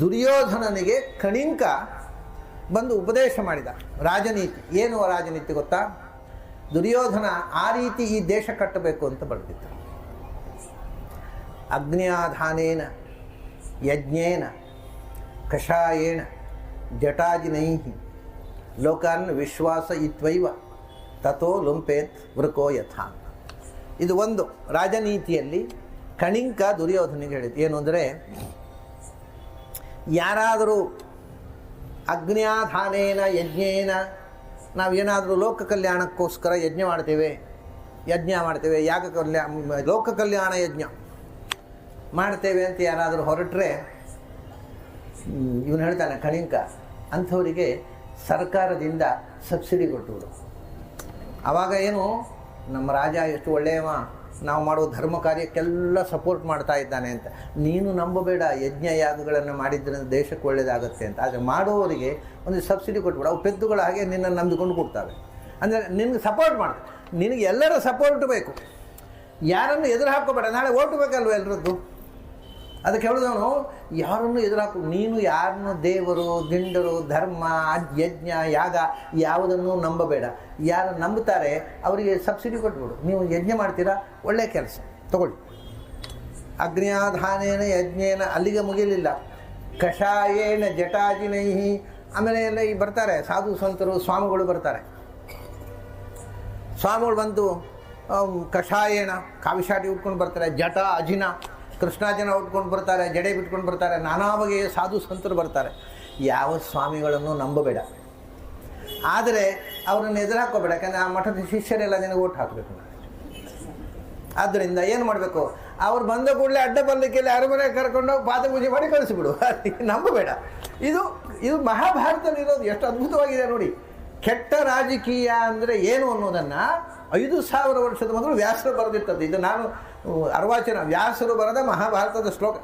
ದುರ್ಯೋಧನನಿಗೆ ಕಣಿಂಕ ಬಂದು ಉಪದೇಶ ಮಾಡಿದ. ರಾಜನೀತಿ. ಏನು ರಾಜನೀತಿ ಗೊತ್ತಾ? ದುರ್ಯೋಧನ ಆ ರೀತಿ ಈ ದೇಶ ಕಟ್ಟಬೇಕು ಅಂತ ಬರೆದಿದ್ದ. ಅಗ್ನ್ಯಾಧಾನೇನ, ಯಜ್ಞೇನ ಕಷಾಯೇಣ ಜಟಾಜಿನೈ ಲೋಕಾನ್ ವಿಶ್ವಾಸ ಇತ್ವೈವ ತಥೋ ಲುಂಪೇತ್ ವೃಕೋ ಯಥಾ. ಇದು ಒಂದು ರಾಜನೀತಿಯಲ್ಲಿ ಕಣಿಂಕ ದುರ್ಯೋಧನಿಗೆ ಹೇಳಿದ್ದು. ಏನು ಅಂದರೆ ಯಾರಾದರೂ ಅಗ್ನ್ಯಾಧಾನೇನ, ಯಜ್ಞೇನ, ನಾವೇನಾದರೂ ಲೋಕ ಕಲ್ಯಾಣಕ್ಕೋಸ್ಕರ ಯಜ್ಞ ಮಾಡ್ತೇವೆ ಯಜ್ಞ ಮಾಡ್ತೇವೆ ಯಾಗ ಕಲ್ಯಾಣ ಲೋಕ ಕಲ್ಯಾಣ ಯಜ್ಞ ಮಾಡ್ತೇವೆ ಅಂತ ಯಾರಾದರೂ ಹೊರಟ್ರೆ ಇವನು ಹೇಳ್ತಾನೆ ಕಣಿಂಕ ಅಂಥವರಿಗೆ ಸರ್ಕಾರದಿಂದ ಸಬ್ಸಿಡಿ ಕೊಟ್ಟುಬಿಡು ಆವಾಗ ಏನು, ನಮ್ಮ ರಾಜ ಎಷ್ಟು ಒಳ್ಳೆಯವ ನಾವು ಮಾಡುವ ಧರ್ಮ ಕಾರ್ಯಕ್ಕೆಲ್ಲ ಸಪೋರ್ಟ್ ಮಾಡ್ತಾ ಇದ್ದಾನೆ ಅಂತ. ನೀನು ನಂಬಬೇಡ, ಯಜ್ಞ ಯಾಗಗಳನ್ನು ಮಾಡಿದ್ರಿಂದ ದೇಶಕ್ಕೆ ಒಳ್ಳೆಯದಾಗುತ್ತೆ ಅಂತ. ಆದರೆ ಮಾಡುವವರಿಗೆ ಒಂದು ಸಬ್ಸಿಡಿ ಕೊಟ್ಬಿಡು. ಅವು ಪೆದ್ದುಗಳು ಹಾಗೆ ನಿನ್ನನ್ನು ನಂಬಿಕೊಂಡು ಕೊಡ್ತವೆ. ಅಂದರೆ ನಿನಗೆ ಸಪೋರ್ಟ್ ಮಾಡು ನಿನಗೆ ಎಲ್ಲರ ಸಪೋರ್ಟ್ ಬೇಕು. ಯಾರನ್ನು ಎದುರು ಹಾಕೋಬೇಡ ನಾಳೆ ಓಟ್ ಬೇಕಲ್ವ ಎಲ್ಲರದ್ದು ಅದಕ್ಕೆ ಹೇಳಿದವನು ಯಾರನ್ನು ಎದುರಾಕು, ನೀನು ಯಾರನ್ನು ದೇವರು, ದಿಂಡರು, ಧರ್ಮ ಯಜ್ಞ, ಯಾಗ, ಯಾವುದನ್ನು ನಂಬಬೇಡ. ಯಾರು ನಂಬುತ್ತಾರೆ, ಅವರಿಗೆ ಸಬ್ಸಿಡಿ ಕೊಟ್ಬಿಡು. ನೀವು ಯಜ್ಞ ಮಾಡ್ತೀರಾ ಒಳ್ಳೆಯ ಕೆಲಸ. ತಗೊಳ್ಳಿ. ಅಗ್ನಿಯಾಧಾನೇನ, ಯಜ್ಞೇನ ಅಲ್ಲಿಗೆ ಮುಗಿಯಲಿಲ್ಲ. ಕಷಾಯೇನ ಜಟಾಜಿನೈಹಿ. ಆಮೇಲೆ ಎಲ್ಲ ಈ ಬರ್ತಾರೆ, ಸಾಧು ಸಂತರು, ಸ್ವಾಮಿಗಳು ಬರ್ತಾರೆ. ಸ್ವಾಮಿಗಳು ಬಂದು ಕಷಾಯೇಣ ಕಾವಿಶಾಟಿ ಉಟ್ಕೊಂಡು ಬರ್ತಾರೆ ಜಟ ಅಜಿನ ಕೃಷ್ಣಾಜನ ಉಟ್ಕೊಂಡು ಬರ್ತಾರೆ, ಜಡೆ ಬಿಟ್ಕೊಂಡು ಬರ್ತಾರೆ, ನಾನಾ ಬಗೆಯ ಸಾಧು ಸಂತರು ಬರ್ತಾರೆ. ಯಾವ ಸ್ವಾಮಿಗಳನ್ನು ನಂಬಬೇಡ. ಆದರೆ ಅವರನ್ನು ಎದುರು ಹಾಕೋಬೇಡ ಯಾಕಂದರೆ ಆ ಮಠದ ಶಿಷ್ಯರೆಲ್ಲ ನಿನಗೆ ಓಟ್ ಹಾಕಬೇಕು. ಆದ್ದರಿಂದ ಏನು ಮಾಡಬೇಕು? ಅವ್ರು ಬಂದ ಕೂಡಲೇ ಅಡ್ಡ ಬರಲಿಕ್ಕೆಲ್ಲ ಅರಮನೆ ಕರ್ಕೊಂಡು ಪಾದ ಪೂಜೆ ಮಾಡಿ ಕಳಿಸಿಬಿಡು. ನಂಬಬೇಡ. ಇದು ಇದು ಮಹಾಭಾರತದಲ್ಲಿರೋದು. ಎಷ್ಟು ಅದ್ಭುತವಾಗಿದೆ ನೋಡಿ. ಕೆಟ್ಟ ರಾಜಕೀಯ ಅಂದರೆ ಏನು ಅನ್ನೋದನ್ನು ಐದು ಸಾವಿರ ವರ್ಷದ ಮೊದಲು ವ್ಯಾಸರು ಬರೆದಿರ್ತದೆ ಇದು ನಾನು ಅರ್ವಾಚನ ವ್ಯಾಸರು ಬರೆದ ಮಹಾಭಾರತದ ಶ್ಲೋಕ.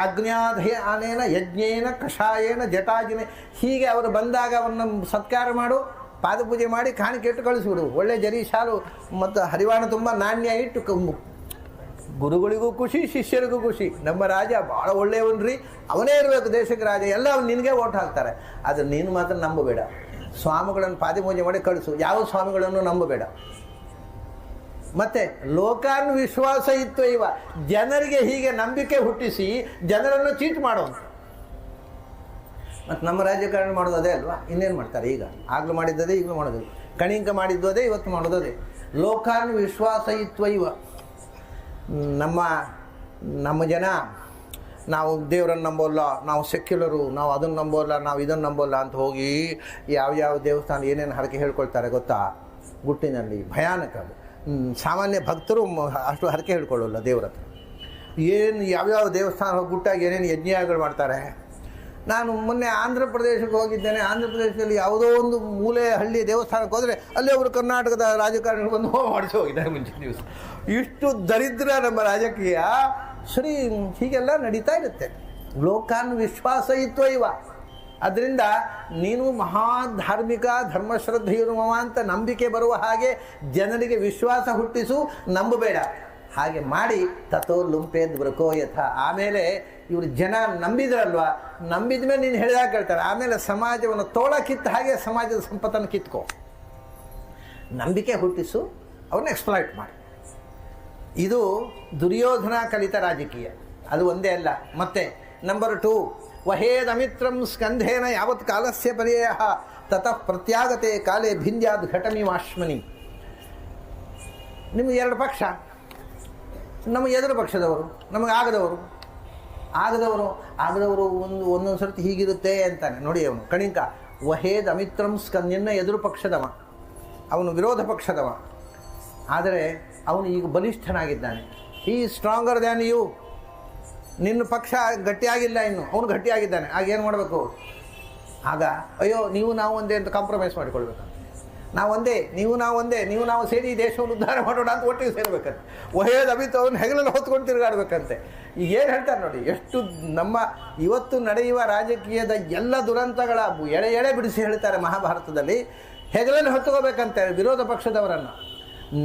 ಅಗ್ನ್ಯಾಧೇ ಆನೇನ ಯಜ್ಞೇನ ಕಷಾಯೇನ ಜಟಾಜಿನ. ಹೀಗೆ ಅವರು ಬಂದಾಗ ಅವನ್ನ ಸತ್ಕಾರ ಮಾಡು, ಪಾದಪೂಜೆ ಮಾಡಿ ಕಾಣಿಕೆ ಇಟ್ಟು ಕಳಿಸ್ಬಿಡು. ಒಳ್ಳೆ ಜರಿ, ಶಾಲು ಮತ್ತು ಹರಿವಾಣ ತುಂಬ ನಾಣ್ಯ ಇಟ್ಟು ಗುರುಗಳಿಗೂ ಖುಷಿ, ಶಿಷ್ಯರಿಗೂ ಖುಷಿ. ನಮ್ಮ ರಾಜ ಭಾಳ ಒಳ್ಳೆಯವನ್ರಿ. ಅವನೇ ಇರಬೇಕು ದೇಶಕ್ಕೆ ರಾಜ. ಎಲ್ಲ ಅವ್ನು ನಿನಗೆ ಓಟ್ ಹಾಕ್ತಾರೆ. ಆದರೆ ನೀನು ಮಾತ್ರ ನಂಬಬೇಡ. ಸ್ವಾಮಿಗಳನ್ನು ಪಾದಪೂಜೆ ಮಾಡಿ ಕಳಿಸು. ಯಾವ ಸ್ವಾಮಿಗಳನ್ನು ನಂಬಬೇಡ. ಮತ್ತೆ ಲೋಕಾನ್ ವಿಶ್ವಾಸ ಇತ್ತು ಇವ. ಜನರಿಗೆ ಹೀಗೆ ನಂಬಿಕೆ ಹುಟ್ಟಿಸಿ ಜನರನ್ನು ಚೀಟ್ ಮಾಡೋನು. ಮತ್ತು ನಮ್ಮ ರಾಜಕಾರಣ ಮಾಡೋದು ಅದೇ ಅಲ್ವಾ? ಇನ್ನೇನು ಮಾಡ್ತಾರೆ ಈಗ? ಆಗಲೂ ಮಾಡಿದ್ದದೇ, ಈಗಲೂ ಮಾಡೋದು ಕಣಿಂಕ ಮಾಡಿದ್ದು ಅದೇ, ಇವತ್ತು ಮಾಡೋದು ಅದೇ. ಲೋಕಾನ್ ವಿಶ್ವಾಸ ಇತ್ವ ಇವ. ನಮ್ಮ ನಮ್ಮ ಜನ, ನಾವು ದೇವರನ್ನು ನಂಬೋಲ್ಲ, ನಾವು ಸೆಕ್ಯುಲರು ನಾವು ಅದನ್ನು ನಂಬೋಲ್ಲ, ನಾವು ಇದನ್ನು ನಂಬೋಲ್ಲ ಅಂತ ಹೋಗಿ ಯಾವ ಯಾವ ದೇವಸ್ಥಾನ ಏನೇನು ಹರಕೆ ಹೇಳ್ಕೊಳ್ತಾರೆ ಗೊತ್ತಾ? ಗುಟ್ಟಿನಲ್ಲಿ. ಭಯಾನಕ ಅದು. ಸಾಮಾನ್ಯ ಭಕ್ತರು ಅಷ್ಟು ಹರಕೆ ಹೇಳ್ಕೊಳ್ಳೋಲ್ಲ ದೇವ್ರ ಹತ್ರ. ಏನು ಯಾವ್ಯಾವ ದೇವಸ್ಥಾನ ಹೋಗ್ಬಿಟ್ಟಾಗ ಏನೇನು ಯಜ್ಞಗಳು ಮಾಡ್ತಾರೆ? ನಾನು ಮೊನ್ನೆ ಆಂಧ್ರ ಪ್ರದೇಶಕ್ಕೆ ಹೋಗಿದ್ದೇನೆ. ಆಂಧ್ರ ಪ್ರದೇಶದಲ್ಲಿ ಯಾವುದೋ ಒಂದು ಮೂಲೆ ಹಳ್ಳಿ ದೇವಸ್ಥಾನಕ್ಕೆ ಹೋದರೆ ಅಲ್ಲಿ ಅವರು ಕರ್ನಾಟಕದ ರಾಜಕಾರಣಿಗಳು ಬಂದು ಹೋಮ ಮಾಡಿಸಿ ಹೋಗಿದ್ದಾರೆ ಮುಂಚಿನ ದಿವಸ. ಇಷ್ಟು ದರಿದ್ರ ನಮ್ಮ ರಾಜಕೀಯ. ಸರಿ ಹೀಗೆಲ್ಲ ನಡೀತಾ ಇರುತ್ತೆ. ಲೋಕಾನ್ ವಿಶ್ವಾಸ ಇತ್ವ ಇವ ಅದರಿಂದ ನೀನು ಮಹಾ ಧಾರ್ಮಿಕ ಧರ್ಮಶ್ರದ್ಧೆಯಿರುವವ ಅಂತ ನಂಬಿಕೆ ಬರುವ ಹಾಗೆ ಜನರಿಗೆ ವಿಶ್ವಾಸ ಹುಟ್ಟಿಸು, ನಂಬಬೇಡ. ಹಾಗೆ ಮಾಡಿ ತಥೋ ಲುಂಪೇದ್ ಬ್ರಕೋ ಯಥ. ಆಮೇಲೆ ಇವರು ಜನ ನಂಬಿದ್ರಲ್ವಾ? ನಂಬಿದ ಮೇಲೆ ನೀನು ಹೇಳಿದಾಗ ಕೇಳ್ತಾರೆ ಆಮೇಲೆ ಸಮಾಜವನ್ನು ತೋಳ ಕಿತ್ತ ಹಾಗೆ ಸಮಾಜದ ಸಂಪತ್ತನ್ನು ಕಿತ್ಕೋ. ನಂಬಿಕೆ ಹುಟ್ಟಿಸು, ಅವ್ರನ್ನ ಎಕ್ಸ್ಪ್ಲಾಯ್ಟ್ ಮಾಡಿ. ಇದು ದುರ್ಯೋಧನ ಕಲಿತ ರಾಜಕೀಯ. ಅದು ಒಂದೇ ಅಲ್ಲ. ಮತ್ತೆ ನಂಬರ್ ಟು ವಹೇದ್ ಅಮಿತ್ರಂ ಸ್ಕಂಧೇನ ಯಾವತ್ ಕಾಲಸ್ಯ ಪರ್ಯಯ? ತತಃ ಪ್ರತ್ಯಾಗತೆ ಕಾಲೇ ಭಿಂದ್ಯಾದ ಘಟಮಿ ವಾಶ್ಮನಿ. ನಿಮ್ಗೆ ಎರಡು ಪಕ್ಷ. ನಮಗೆ ಎದುರು ಪಕ್ಷದವರು, ನಮಗೆ ಆಗದವರು. ಆಗದವರು ಆಗದವರು ಒಂದು, ಒಂದೊಂದು ಸರ್ತಿ ಹೀಗಿರುತ್ತೆ ಅಂತಾನೆ. ನೋಡಿ ಅವನು, ಕಣಿಕ. ವಹೇದ್ ಅಮಿತ್ರಂ ಸ್ಕಂದಿನ ಎದುರು ಪಕ್ಷದವ. ಅವನು ವಿರೋಧ ಪಕ್ಷದವ. ಆದರೆ ಅವನು ಈಗ ಬಲಿಷ್ಠನಾಗಿದ್ದಾನೆ. ಈ ಸ್ಟ್ರಾಂಗರ್ ದ್ಯಾನ್ ಯು ನಿನ್ನ ಪಕ್ಷ ಗಟ್ಟಿಯಾಗಿಲ್ಲ ಇನ್ನು. ಅವನು ಗಟ್ಟಿಯಾಗಿದ್ದಾನೆ. ಆಗ ಏನು ಮಾಡಬೇಕು? ಆಗ, ಅಯ್ಯೋ, ನೀವು ನಾವು ಒಂದೇ ಅಂತ ಕಾಂಪ್ರಮೈಸ್ ಮಾಡಿಕೊಳ್ಬೇಕು ನಾವು ಒಂದೇ, ನೀವು ನಾವು ಒಂದೇ, ನೀವು ನಾವು ಸೇರಿ ದೇಶವನ್ನು ಉದ್ಧಾರ ಮಾಡೋಣ ಅಂತ ಒಟ್ಟಿಗೆ ಸೇರಬೇಕಂತೆ. ಒಯ್ಯೋದು ಅಭಿತು ಅವನು ಹೆಗಲಲ್ಲಿ ಹೊತ್ಕೊಂಡು ತಿರುಗಾಡ್ಬೇಕಂತೆ. ಈಗ ಏನು ಹೇಳ್ತಾರೆ ನೋಡಿ, ಎಷ್ಟು ನಮ್ಮ ಇವತ್ತು ನಡೆಯುವ ರಾಜಕೀಯದ ಎಲ್ಲ ದುರಂತಗಳ ಎಳೆ ಎಳೆ ಬಿಡಿಸಿ ಹೇಳ್ತಾರೆ ಮಹಾಭಾರತದಲ್ಲಿ, ಹೆಗಲಲ್ಲಿ ಹೊತ್ಕೋಬೇಕಂತೆ ವಿರೋಧ ಪಕ್ಷದವರನ್ನು.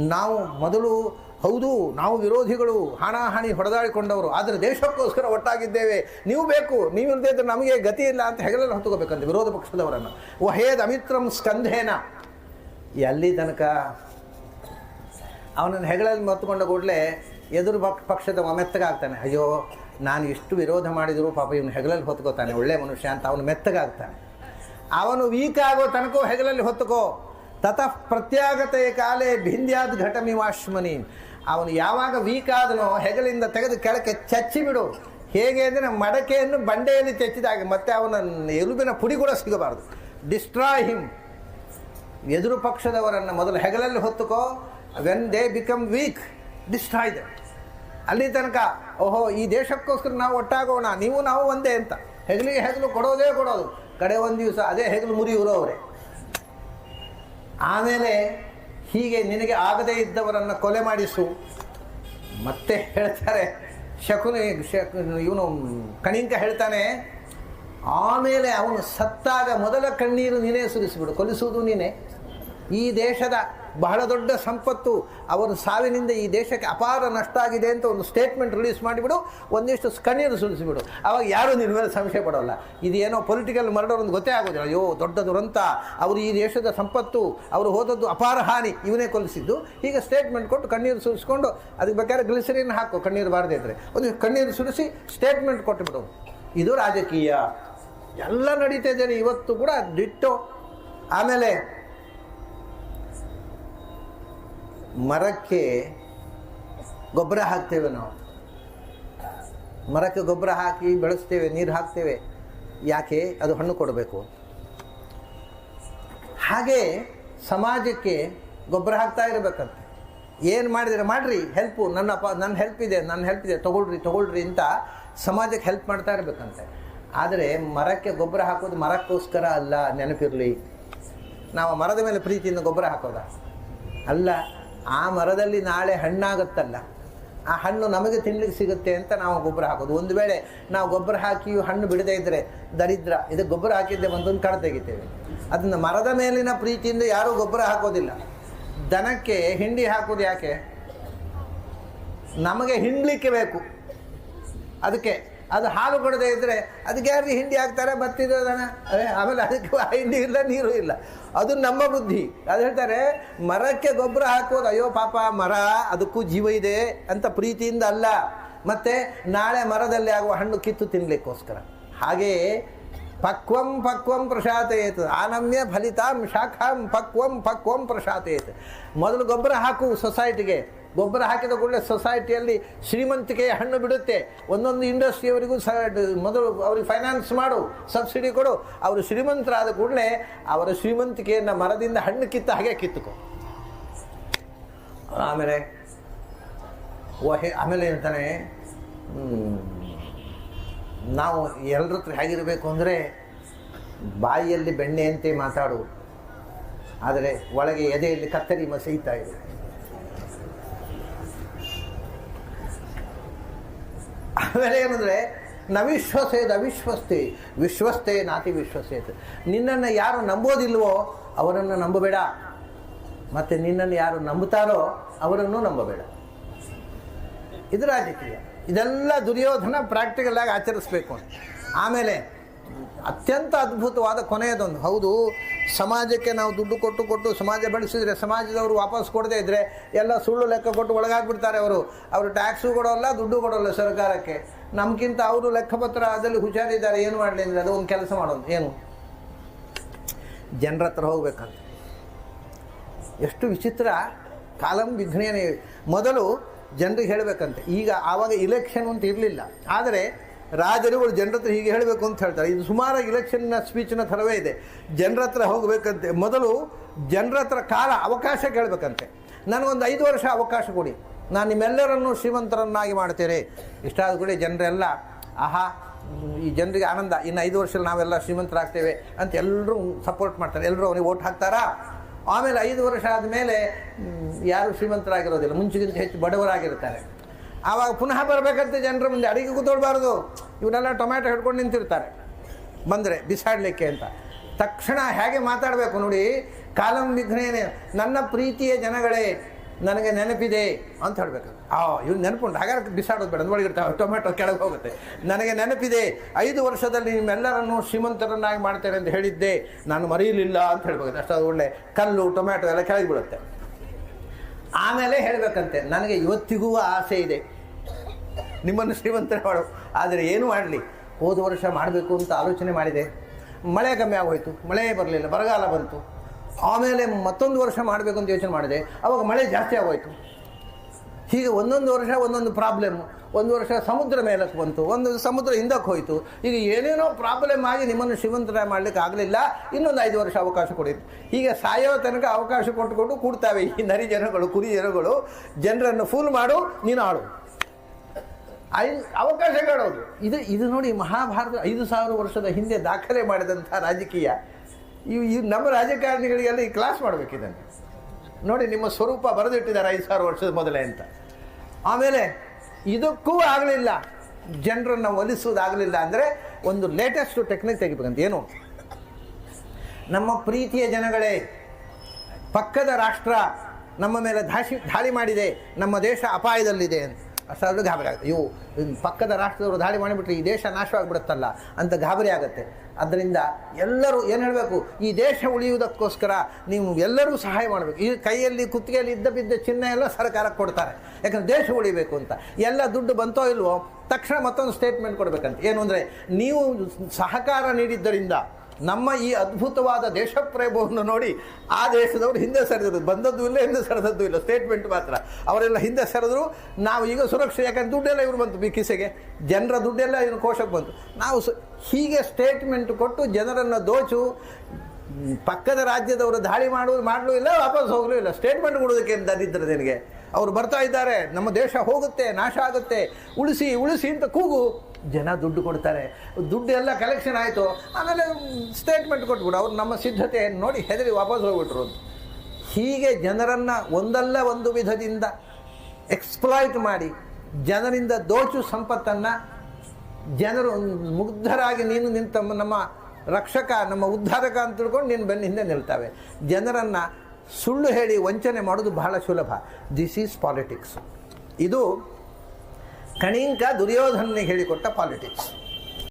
ನಾವು ಮೊದಲು ಹೌದು, ನಾವು ವಿರೋಧಿಗಳು ಹಾಣಾಹಾಣಿ ಹೊಡೆದಾಡಿಕೊಂಡವರು, ಆದರೆ ದೇಶಕ್ಕೋಸ್ಕರ ಒಟ್ಟಾಗಿದ್ದೇವೆ. ನೀವು ಬೇಕು, ನೀವು ಇಲ್ಲದೆ ಇದ್ರೆ ನಮಗೆ ಗತಿ ಇಲ್ಲ ಅಂತ ಹೆಗಲಲ್ಲಿ ಹೊತ್ತುಕೋಬೇಕಂತೆ ವಿರೋಧ ಪಕ್ಷದವರನ್ನು. ವಹೇದ್ ಅಮಿತ್ರಂ ಸ್ಕಂಧೇನ. ಎಲ್ಲಿ ತನಕ? ಅವನನ್ನು ಹೆಗಲಲ್ಲಿ ಮತ್ತುಕೊಂಡ ಕೂಡಲೇ ಎದುರು ಪಕ್- ಪಕ್ಷದ ಮೆತ್ತಗಾಗ್ತಾನೆ. ಅಯ್ಯೋ, ನಾನು ಇಷ್ಟು ವಿರೋಧ ಮಾಡಿದರೂ ಪಾಪ ಇವನು ಹೆಗಲಲ್ಲಿ ಹೊತ್ಕೋತಾನೆ, ಒಳ್ಳೆ ಮನುಷ್ಯ ಅಂತ ಅವನು ಮೆತ್ತಗಾಗ್ತಾನೆ. ಅವನು ವೀಕ್ ಆಗೋ ತನಕ ಹೆಗಲಲ್ಲಿ ಹೊತ್ತುಕೋ. ತತಃ ಪ್ರತ್ಯಾಗತೆಯ ಕಾಲೇ ಭಿಂದ್ಯಾದ್ ಘಟಮಿವಾಶ್ಮನಿ ಅವನು ಯಾವಾಗ ವೀಕ್ ಆದನೋ ಹೆಗಲಿಂದ ತೆಗೆದು ಕೆಳಕ್ಕೆ ಚಚ್ಚಿ ಬಿಡು. ಹೇಗೆ ಅಂದರೆ ಮಡಕೆಯನ್ನು ಬಂಡೆಯಲ್ಲಿ ಚಚ್ಚಿದಾಗ ಮತ್ತೆ ಅವನ ಎಲುಬಿನ ಪುಡಿ ಕೂಡ ಸಿಗಬಾರದು. ಡಿಸ್ಟ್ರಾಯ್ ಹಿಮ್ ಎದುರು ಪಕ್ಷದವರನ್ನು ಮೊದಲು ಹೆಗಲಲ್ಲಿ ಹೊತ್ತುಕೋ. When they become weak destroy the ಅಲ್ಲಿ ತನಕ, ಓಹೋ, ಈ ದೇಶಕ್ಕೋಸ್ಕರ ನಾವು ಒಟ್ಟಾಗೋಣ, ನೀವು ನಾವು ಒಂದೇ ಅಂತ. ಹೆಗಲಿಗೆ ಹೆಗಲು ಕೊಡೋದೇ ಕೊಡೋದು. ಕಡೆ ಒಂದು ದಿವಸ ಅದೇ ಹೆಗಲು ಮುರಿಯುವರು ಅವರೇ. ಆಮೇಲೆ ಹೀಗೆ ನಿನಗೆ ಆಗದೇ ಇದ್ದವರನ್ನು ಕೊಲೆ ಮಾಡಿಸು. ಮತ್ತೆ ಹೇಳ್ತಾರೆ, ಶಕುನ, ಶಕ್, ಇವನು ಕಣಿಂಕ ಹೇಳ್ತಾನೆ, ಆಮೇಲೆ ಅವನು ಸತ್ತಾಗ ಮೊದಲ ಕಣ್ಣೀರು ನೀನೇ ಸುರಿಸಿಬಿಡು ಕೊಲಿಸುವುದು ನೀನೇ. ಈ ದೇಶದ ಬಹಳ ದೊಡ್ಡ ಸಂಪತ್ತು. ಅವರ ಸಾವಿನಿಂದ ಈ ದೇಶಕ್ಕೆ ಅಪಾರ ನಷ್ಟ ಆಗಿದೆ ಅಂತ ಒಂದು ಸ್ಟೇಟ್ಮೆಂಟ್ ರಿಲೀಸ್ ಮಾಡಿಬಿಡು, ಒಂದಿಷ್ಟು ಕಣ್ಣೀರು ಸುರಿಸಿಬಿಡು. ಅವಾಗ ಯಾರೂ ನಿನ್ನ ಮೇಲೆ ಸಂಶಯ ಪಡೋಲ್ಲ. ಇದೇನೋ ಪೊಲಿಟಿಕಲ್ ಮರ್ಡರ್ ಒಂದು ಗೊತ್ತೇ ಆಗೋದಿಲ್ಲ. ಅಯ್ಯೋ, ದೊಡ್ಡ ದುರಂತ. ಅವರು ಈ ದೇಶದ ಸಂಪತ್ತು, ಅವರು ಹೋದದ್ದು ಅಪಾರ ಹಾನಿ, ಇವನೇ ಕೊಲಿಸಿದ್ದು ಈಗ ಸ್ಟೇಟ್ಮೆಂಟ್ ಕೊಟ್ಟು ಕಣ್ಣೀರು ಸುರಿಸ್ಕೊಂಡು, ಅದಕ್ಕೆ ಬೇಕಾದ್ರೆ ಗ್ಲಿಸರಿನ ಹಾಕು, ಕಣ್ಣೀರು ಬಾರದೇ ಇದ್ರೆ. ಒಂದು ಕಣ್ಣೀರು ಸುರಿಸಿ ಸ್ಟೇಟ್ಮೆಂಟ್ ಕೊಟ್ಟುಬಿಡು ಇದು ರಾಜಕೀಯ. ಎಲ್ಲ ನಡೀತಾ ಇದ್ದಾರೆ ಇವತ್ತು ಕೂಡ ಡಿಟ್ಟು ಆಮೇಲೆ ಮರಕ್ಕೆ ಗೊಬ್ಬರ ಹಾಕ್ತೇವೆ ನಾವು. ಮರಕ್ಕೆ ಗೊಬ್ಬರ ಹಾಕಿ ಬೆಳೆಸ್ತೇವೆ, ನೀರು ಹಾಕ್ತೇವೆ. ಯಾಕೆ? ಅದು ಹಣ್ಣು ಕೊಡಬೇಕು. ಹಾಗೆ ಸಮಾಜಕ್ಕೆ ಗೊಬ್ಬರ ಹಾಕ್ತಾ ಇರಬೇಕಂತೆ. ಏನು ಮಾಡಿದರೆ, ಮಾಡ್ರಿ ಹೆಲ್ಪು ನನ್ನ ಅಪ್ಪ ನನ್ನ ಹೆಲ್ಪ್ ಇದೆ ನನ್ನ ಹೆಲ್ಪ್ ಇದೆ, ತೊಗೊಳ್ರಿ ತೊಗೊಳ್ರಿ ಅಂತ ಸಮಾಜಕ್ಕೆ ಹೆಲ್ಪ್ ಮಾಡ್ತಾ ಇರಬೇಕಂತೆ. ಆದರೆ ಮರಕ್ಕೆ ಗೊಬ್ಬರ ಹಾಕೋದು ಮರಕ್ಕೋಸ್ಕರ ಅಲ್ಲ, ನೆನಪಿರಲಿ. ನಾವು ಮರದ ಮೇಲೆ ಪ್ರೀತಿಯಿಂದ ಗೊಬ್ಬರ ಹಾಕೋದ? ಅಲ್ಲ. ಆ ಮರದಲ್ಲಿ ನಾಳೆ ಹಣ್ಣಾಗುತ್ತಲ್ಲ, ಆ ಹಣ್ಣು ನಮಗೆ ತಿನ್ಲಿಕ್ಕೆ ಸಿಗುತ್ತೆ ಅಂತ ನಾವು ಗೊಬ್ಬರ ಹಾಕೋದು. ಒಂದು ವೇಳೆ ನಾವು ಗೊಬ್ಬರ ಹಾಕಿ ಹಣ್ಣು ಬಿಡದೇ ಇದ್ದರೆ ದರಿದ್ರ, ಇದು ಗೊಬ್ಬರ ಹಾಕಿದ್ದೆ ಒಂದೊಂದು ಕಡೆ ತೆಗಿತೇವೆ. ಅದನ್ನು ಮರದ ಮೇಲಿನ ಪ್ರೀತಿಯಿಂದ ಯಾರೂ ಗೊಬ್ಬರ ಹಾಕೋದಿಲ್ಲ. ದನಕ್ಕೆ ಹಿಂಡಿ ಹಾಕೋದು ಯಾಕೆ? ನಮಗೆ ಹಿಂಡ್ಲಿಕ್ಕೆ ಬೇಕು. ಅದಕ್ಕೆ ಅದು ಹಾಲು ಕೊಡದೇ ಇದ್ದರೆ ಅದಕ್ಕೆ ಯಾರು ಹಿಂಡಿ ಹಾಕ್ತಾರೆ ಬತ್ತಿದ ದನ ಅದೇ ಆಮೇಲೆ ಅದಕ್ಕೆ ಹಿಂಡಿ ಇಲ್ಲ, ನೀರು ಇಲ್ಲ. ಅದು ನಮ್ಮ ಬುದ್ಧಿ ಅದು ಹೇಳ್ತಾರೆ, ಮರಕ್ಕೆ ಗೊಬ್ಬರ ಹಾಕೋದು ಅಯ್ಯೋ ಪಾಪ, ಮರ, ಅದಕ್ಕೂ ಜೀವ ಇದೆ ಅಂತ ಪ್ರೀತಿಯಿಂದ ಅಲ್ಲ. ಮತ್ತೆ ನಾಳೆ ಮರದಲ್ಲಿ ಆಗುವ ಹಣ್ಣು ಕಿತ್ತು ತಿನ್ನಲಿಕ್ಕೋಸ್ಕರ ಹಾಗೆಯೇ ಪಕ್ವಂ ಪಕ್ವಂ ಪ್ರಶಾತೆಯೇತ ಆನಮ್ಯ ಫಲಿತಾಂ ಶಾಖಾಂ ಪಕ್ವಂ ಪಕ್ವಂ ಪ್ರಶಾತೆಯೇತ ಮೊದಲು ಗೊಬ್ಬರ ಹಾಕು ಸೊಸೈಟಿಗೆ. ಗೊಬ್ಬರ ಹಾಕಿದ ಕೂಡಲೇ ಸೊಸೈಟಿಯಲ್ಲಿ ಶ್ರೀಮಂತಿಕೆಯ ಹಣ್ಣು ಬಿಡುತ್ತೆ. ಒಂದೊಂದು ಇಂಡಸ್ಟ್ರಿಯವರಿಗೂ ಸ, ಮೊದಲು ಅವ್ರಿಗೆ ಫೈನಾನ್ಸ್ ಮಾಡು, ಸಬ್ಸಿಡಿ ಕೊಡು. ಅವರು ಶ್ರೀಮಂತರಾದ ಕೂಡಲೇ ಅವರ ಶ್ರೀಮಂತಿಕೆಯನ್ನು ಮರದಿಂದ ಹಣ್ಣು ಕಿತ್ತ ಹಾಗೆ ಕಿತ್ತುಕೊ. ಆಮೇಲೆ, ಓಹೆ, ಆಮೇಲೆ ಹೇಳ್ತಾನೆ ನಾವು ಎಲ್ಲರ ಹತ್ರ ಹೇಗಿರಬೇಕು ಅಂದರೆ ಬಾಯಿಯಲ್ಲಿ ಬೆಣ್ಣೆಯಂತೆ ಮಾತಾಡು. ಆದರೆ ಒಳಗೆ ಎದೆಯಲ್ಲಿ ಕತ್ತರಿ ಮಸೀತಾ ಇದೆ ಆಮೇಲೆ ಏನಂದರೆ, ನವಿಶ್ವಸೇದ್ ಅವಿಶ್ವಸ್ತೆ, ವಿಶ್ವಸ್ತೆ ನಾತಿ ವಿಶ್ವಸೇತ. ನಿನ್ನನ್ನು ಯಾರು ನಂಬೋದಿಲ್ವೋ ಅವರನ್ನು ನಂಬಬೇಡ. ಮತ್ತು ನಿನ್ನನ್ನು ಯಾರು ನಂಬುತ್ತಾರೋ ಅವರನ್ನು ನಂಬಬೇಡ. ಇದು ರಾಜಕೀಯ. ಇದೆಲ್ಲ ದುರ್ಯೋಧನ ಪ್ರಾಕ್ಟಿಕಲ್ ಆಗಿ ಆಚರಿಸ್ಬೇಕು ಆಮೇಲೆ ಅತ್ಯಂತ ಅದ್ಭುತವಾದ ಕೊನೆಯದೊಂದು. ಹೌದು, ಸಮಾಜಕ್ಕೆ ನಾವು ದುಡ್ಡು ಕೊಟ್ಟು ಕೊಟ್ಟು ಸಮಾಜ ಬೆಳೆಸಿದ್ರೆ ಸಮಾಜದವರು ವಾಪಸ್ ಕೊಡದೇ ಇದ್ದರೆ ಎಲ್ಲ ಸುಳ್ಳು ಲೆಕ್ಕ ಕೊಟ್ಟು ಒಳಗಾಗ್ಬಿಡ್ತಾರೆ ಅವರು. ಅವರು ಟ್ಯಾಕ್ಸು ಕೊಡೋಲ್ಲ, ದುಡ್ಡು ಕೊಡೋಲ್ಲ ಸರ್ಕಾರಕ್ಕೆ. ನಮ್ಗಿಂತ ಅವರು ಲೆಕ್ಕಪತ್ರ ಅದರಲ್ಲಿ ಹುಷಾರಿದ್ದಾರೆ, ಏನು ಮಾಡಲಿ ಅಂದರೆ ಅದು ಒಂದು ಕೆಲಸ ಮಾಡೋದು. ಏನು? ಜನರ ಹತ್ರ ಹೋಗ್ಬೇಕಂತ. ಎಷ್ಟು ವಿಚಿತ್ರ ಕಾಲಂ ವಿಘ್ನೇನೇ. ಮೊದಲು ಜನರಿಗೆ ಹೇಳಬೇಕಂತೆ. ಈಗ ಆವಾಗ ಇಲೆಕ್ಷನ್ ಅಂತ ಇರಲಿಲ್ಲ. ಆದರೆ ರಾಜರುಗಳು ಜನರ ಹತ್ರ ಹೀಗೆ ಹೇಳಬೇಕು ಅಂತ ಹೇಳ್ತಾರೆ. ಇದು ಸುಮಾರಾಗಿ ಇಲೆಕ್ಷನ್ನ ಸ್ಪೀಚಿನ ಥರವೇ ಇದೆ. ಜನರ ಹತ್ರ ಹೋಗಬೇಕಂತೆ. ಮೊದಲು ಜನರ ಹತ್ರ ಕಾಲ ಅವಕಾಶ ಕೇಳಬೇಕಂತೆ. ನನಗೊಂದು ಐದು ವರ್ಷ ಅವಕಾಶ ಕೊಡಿ. ನಾನು ನಿಮ್ಮೆಲ್ಲರನ್ನು ಶ್ರೀಮಂತರನ್ನಾಗಿ ಮಾಡ್ತೇನೆ. ಇಷ್ಟಾದ ಕೂಡ ಜನರೆಲ್ಲ, ಆಹಾ, ಈ ಜನರಿಗೆ ಆನಂದ. ಇನ್ನು ಐದು ವರ್ಷದಲ್ಲಿ ನಾವೆಲ್ಲ ಶ್ರೀಮಂತರಾಗ್ತೇವೆ ಅಂತ ಎಲ್ಲರೂ ಸಪೋರ್ಟ್ ಮಾಡ್ತಾರೆ. ಎಲ್ಲರೂ ಅವನಿಗೆ ಓಟ್ ಹಾಕ್ತಾರಾ? ಆಮೇಲೆ ಐದು ವರ್ಷ ಆದಮೇಲೆ ಯಾರು ಶ್ರೀಮಂತರಾಗಿರೋದಿಲ್ಲ. ಮುಂಚೆಗಿಂತ ಹೆಚ್ಚು ಬಡವರಾಗಿರ್ತಾರೆ. ಆವಾಗ ಪುನಃ ಬರಬೇಕಂತ ಜನರ ಮುಂದೆ ಅಡಿಗೆ ಕೂತ್ಕೊಳ್ಬಾರ್ದು. ಇವನ್ನೆಲ್ಲ ಟೊಮ್ಯಾಟೊ ಹಿಡ್ಕೊಂಡು ನಿಂತಿರ್ತಾರೆ. ಬಂದರೆ ಬಿಸಾಡಲಿಕ್ಕೆ ಅಂತ. ತಕ್ಷಣ ಹೇಗೆ ಮಾತಾಡಬೇಕು ನೋಡಿ, ಕಾಲಂ ವಿಘ್ನೇನೆ ನನ್ನ ಪ್ರೀತಿಯ ಜನಗಳೇ ನನಗೆ ನೆನಪಿದೆ ಅಂತ ಹೇಳ್ಬೇಕು ಆ, ಇವ್ನು ನೆನಪುಂಟು. ಹಾಗಾದ್ರೆ ಬಿಸಾಡೋದು ಬೇಡ. ಒಳಗಿರ್ತಾವೆ ಟೊಮೆಟೊ ಕೆಳಗೆ ಹೋಗುತ್ತೆ. ನನಗೆ ನೆನಪಿದೆ, ಐದು ವರ್ಷದಲ್ಲಿ ನಿಮ್ಮೆಲ್ಲರನ್ನು ಶ್ರೀಮಂತರನ್ನಾಗಿ ಮಾಡ್ತೇನೆ ಅಂತ ಹೇಳಿದ್ದೆ. ನಾನು ಮರೆಯಲಿಲ್ಲ ಅಂತ ಹೇಳ್ಬೇಕು ಅಷ್ಟು ಅದು ಒಳ್ಳೆ ಕಲ್ಲು ಟೊಮೆಟೊ ಎಲ್ಲ ಕೆಳಗೆ ಬಿಡುತ್ತೆ ಆಮೇಲೆ ಹೇಳಬೇಕಂತೆ. ನನಗೆ ಇವತ್ತಿಗೂ ಆಸೆ ಇದೆ. ನಿಮ್ಮನ್ನು ಶ್ರೀಮಂತರ ಮಾಡು ಆದರೆ ಏನು ಮಾಡಲಿ? ಹೋದ ವರ್ಷ ಮಾಡಬೇಕು ಅಂತ ಆಲೋಚನೆ ಮಾಡಿದೆ. ಮಳೆ ಕಮ್ಮಿ ಆಗೋಯ್ತು. ಮಳೆ ಬರಲಿಲ್ಲ. ಬರಗಾಲ ಬಂತು. ಆಮೇಲೆ ಮತ್ತೊಂದು ವರ್ಷ ಮಾಡಬೇಕು ಅಂತ ಯೋಚನೆ ಮಾಡಿದೆ. ಅವಾಗ ಮಳೆ ಜಾಸ್ತಿ ಆಗೋಯ್ತು. ಹೀಗೆ ಒಂದೊಂದು ವರ್ಷ ಒಂದೊಂದು ಪ್ರಾಬ್ಲಮ್ ಒಂದು ವರ್ಷ ಸಮುದ್ರ ಮೇಲಕ್ಕೆ ಬಂತು. ಒಂದು ಸಮುದ್ರ ಹಿಂದಕ್ಕೆ ಹೋಯಿತು. ಈಗ ಏನೇನೋ ಪ್ರಾಬ್ಲಮ್ ಆಗಿ ನಿಮ್ಮನ್ನು ಶ್ರೀಮಂತರ ಮಾಡಲಿಕ್ಕೆ ಆಗಲಿಲ್ಲ. ಇನ್ನೊಂದು ಐದು ವರ್ಷ ಅವಕಾಶ ಕೊಡಿತು ಹೀಗೆ ಸಾಯೋ ತನಕ ಅವಕಾಶ ಕೊಟ್ಟುಕೊಂಡು ಕೂಡ್ತಾವೆ ಈ ನರಿ ಜನಗಳು, ಕುರಿ ಜನಗಳು. ಜನರನ್ನು ಫೂಲ್ ಮಾಡು, ನೀನು ಆಡು. ಅವಕಾಶ ಕಾಣೋದು ಇದು ಇದು ನೋಡಿ ಮಹಾಭಾರತ ಐದು ಸಾವಿರ ವರ್ಷದ ಹಿಂದೆ ದಾಖಲೆ ಮಾಡಿದಂಥ ರಾಜಕೀಯ. ಇವು ಇವು ನಮ್ಮ ರಾಜಕಾರಣಿಗಳಿಗೆಲ್ಲ ಈ ಕ್ಲಾಸ್ ಮಾಡಬೇಕು ಇದನ್ನು. ನೋಡಿ ನಿಮ್ಮ ಸ್ವರೂಪ ಬರೆದಿಟ್ಟಿದ್ದಾರೆ ಐದು ಸಾವಿರ ವರ್ಷದ ಮೊದಲೇ ಅಂತ. ಆಮೇಲೆ ಇದಕ್ಕೂ ಆಗಲಿಲ್ಲ. ಜನರನ್ನು ಒಲಿಸುವುದಾಗಲಿಲ್ಲ ಅಂದರೆ ಒಂದು ಲೇಟೆಸ್ಟ್ ಟೆಕ್ನಿಕ್ ತೆಗಿಬೇಕಂತ. ಏನು? ನಮ್ಮ ಪ್ರೀತಿಯ ಜನಗಳೇ, ಪಕ್ಕದ ರಾಷ್ಟ್ರ ನಮ್ಮ ಮೇಲೆ ದಾಶಿ ದಾಳಿ ಮಾಡಿದೆ. ನಮ್ಮ ದೇಶ ಅಪಾಯದಲ್ಲಿದೆ ಅಂತ. ಅಷ್ಟಾದ್ರೂ ಗಾಬರಿ ಆಗುತ್ತೆ. ಇವು ಪಕ್ಕದ ರಾಷ್ಟ್ರದವರು ದಾಳಿ ಮಾಡಿಬಿಟ್ರೆ ಈ ದೇಶ ನಾಶವಾಗಿಬಿಡುತ್ತಲ್ಲ ಅಂತ ಗಾಬರಿ ಆಗುತ್ತೆ. ಅದರಿಂದ ಎಲ್ಲರೂ ಏನು ಹೇಳಬೇಕು? ಈ ದೇಶ ಉಳಿಯುವುದಕ್ಕೋಸ್ಕರ ನೀವು ಎಲ್ಲರೂ ಸಹಾಯ ಮಾಡಬೇಕು. ಈ ಕೈಯಲ್ಲಿ, ಕುತ್ತಿಗೆಯಲ್ಲಿ ಇದ್ದ ಬಿದ್ದ ಚಿಹ್ನೆ ಎಲ್ಲ ಸರ್ಕಾರಕ್ಕೆ ಕೊಡ್ತಾರೆ. ಯಾಕಂದ್ರೆ ದೇಶ ಉಳಿಬೇಕು ಅಂತ. ಎಲ್ಲ ದುಡ್ಡು ಬಂತೋ ಇಲ್ವೋ, ತಕ್ಷಣ ಮತ್ತೊಂದು ಸ್ಟೇಟ್ಮೆಂಟ್ ಕೊಡಬೇಕಂತ. ಏನು ಅಂದರೆ, ನೀವು ಸಹಕಾರ ನೀಡಿದ್ದರಿಂದ ನಮ್ಮ ಈ ಅದ್ಭುತವಾದ ದೇಶಪ್ರೇಮವನ್ನು ನೋಡಿ ಆ ದೇಶದವರು ಹಿಂದೆ ಸರಿದರು ಬಂದದ್ದು ಇಲ್ಲ, ಹಿಂದೆ ಸರಿದದ್ದು ಇಲ್ಲ. ಸ್ಟೇಟ್ಮೆಂಟ್ ಮಾತ್ರ. ಅವರೆಲ್ಲ ಹಿಂದೆ ಸರಿದ್ರು. ನಾವು ಈಗ ಸುರಕ್ಷೆ, ಯಾಕಂದ್ರೆ ದುಡ್ಡೆಲ್ಲ ಇವರು ಬಂತು ಕಿಸೆಗೆ. ಜನರ ದುಡ್ಡೆಲ್ಲ ಇವ್ರ ಕೋಶಕ್ಕೆ ಬಂತು. ನಾವು ಹೀಗೆ ಸ್ಟೇಟ್ಮೆಂಟ್ ಕೊಟ್ಟು ಜನರನ್ನು ದೋಚು. ಪಕ್ಕದ ರಾಜ್ಯದವರು ದಾಳಿ ಮಾಡು ಮಾಡಲೂ ಇಲ್ಲ, ವಾಪಸ್ ಹೋಗಲೂ ಇಲ್ಲ. ಸ್ಟೇಟ್ಮೆಂಟ್ ಕೊಡೋದಕ್ಕೆ ದರಿದ್ರ ನಿನಗೆ? ಅವರು ಬರ್ತಾ ಇದ್ದಾರೆ. ನಮ್ಮ ದೇಶ ಹೋಗುತ್ತೆ, ನಾಶ ಆಗುತ್ತೆ. ಉಳಿಸಿ ಉಳಿಸಿ ಅಂತ ಕೂಗು. ಜನ ದುಡ್ಡು ಕೊಡ್ತಾರೆ. ದುಡ್ಡು ಎಲ್ಲ ಕಲೆಕ್ಷನ್ ಆಯಿತು. ಆಮೇಲೆ ಸ್ಟೇಟ್ಮೆಂಟ್ ಕೊಟ್ಬಿಡು. ಅವ್ರು ನಮ್ಮ ಸಿದ್ಧತೆ ನೋಡಿ ಹೆದರಿ ವಾಪಸ್ ಹೋಗ್ಬಿಟ್ರು ಹೀಗೆ ಜನರನ್ನು ಒಂದಲ್ಲ ಒಂದು ವಿಧದಿಂದ ಎಕ್ಸ್ಪ್ಲಾಯ್ಟ್ ಮಾಡಿ, ಜನರಿಂದ ದೋಚು ಸಂಪತ್ತನ್ನು ಜನರು ಮುಗ್ಧರಾಗಿ ನೀನು ನಿಂತ ನಮ್ಮ ರಕ್ಷಕ, ನಮ್ಮ ಉದ್ಧಾರಕ ಅಂತ ತಿಳ್ಕೊಂಡು ನೀನು ಬೆನ್ನ ಹಿಂದೆ ನಿಲ್ತಾವೆ. ಜನರನ್ನು ಸುಳ್ಳು ಹೇಳಿ ವಂಚನೆ ಮಾಡೋದು ಬಹಳ ಸುಲಭ. ದಿಸ್ ಈಸ್ ಪಾಲಿಟಿಕ್ಸ್ ಇದು ಕಣಿಂಕ ದುರ್ಯೋಧನಿಗೆ ಹೇಳಿಕೊಟ್ಟ ಪಾಲಿಟಿಕ್ಸ್